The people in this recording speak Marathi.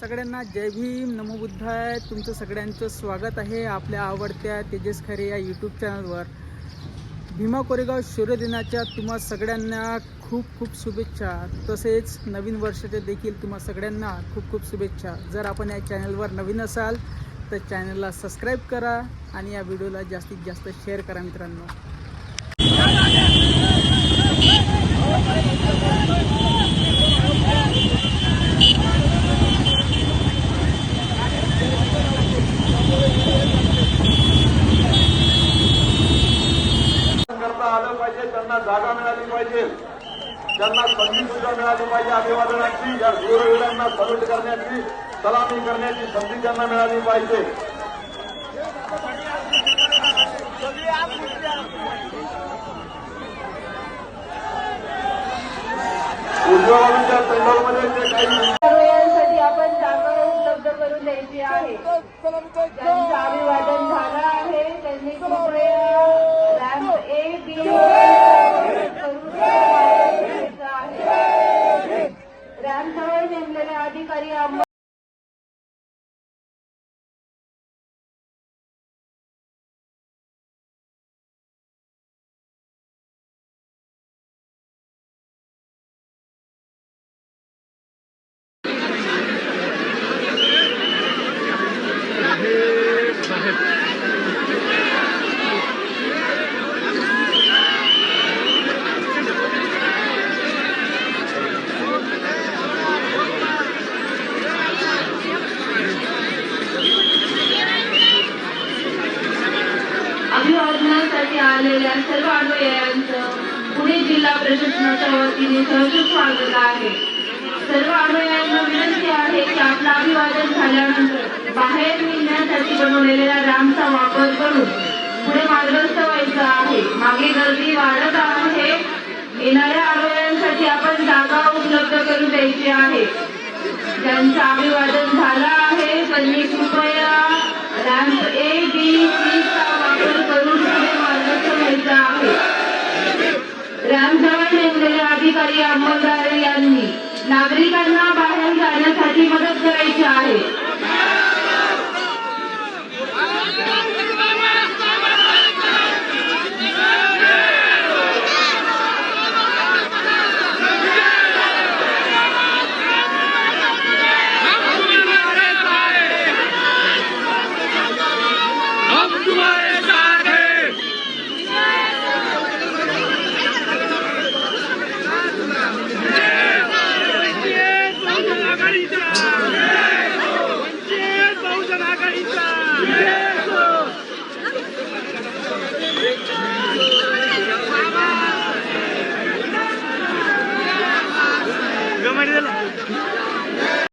सगळ्यांना जय भीम नमो बुद्धाय. तुमचं सगळ्यांचं स्वागत आहे आपल्या आवडत्या तेजस खरे या यूट्यूब चॅनलवर भीमा कोरेगाव शौर्यदिनाच्या तुम्हा सगळ्यांना खूप खूप शुभेच्छा. तसेच नवीन वर्षाच्या देखील तुम्हा सगळ्यांना खूप खूप शुभेच्छा. जर आपण या चॅनलवर नवीन असाल तर चॅनलला सबस्क्राईब करा आणि या व्हिडिओला जास्तीत जास्त शेअर करा मित्रांनो. पाहिजे त्यांना जागा मिळाली पाहिजे. त्यांना संधी सुद्धा मिळाली पाहिजे अभिवादनाची. या शूरवीरांना सल्यूट करण्याची सलामी करण्याची संधी त्यांना मिळाली पाहिजे. उद्योगांच्या बाजूच्या पेंडॉलमध्ये जे काही आपण जागा उपलब्ध करून द्यायची आहे. त्यांचं अभिवादन झालं आहे. त्यांनी कृपया रॅम्प ए बी करून द्यायचं आहे रॅम्प नेमलेले अधिकारी अभिवादनासाठी आलेल्या सर्व अनुयायांचं पुणे जिल्हा प्रशासनाच्या वतीने सहजूक स्वागत आहे. सर्व अनुयायांना विनंती आहे की आपलं अभिवादन झाल्यानंतर बाहेर निघण्यासाठी बनवलेल्या रॅम्पचा वापर करून पुढे मार्गस्थ व्हायचं आहे. मागे गर्दी वाढत आहे. येणाऱ्या अनुयायांसाठी आपण जागा उपलब्ध करून द्यायची आहे. नागरिकांना बाहेर जाण्यासाठी मदत करायची आहे. Yeah.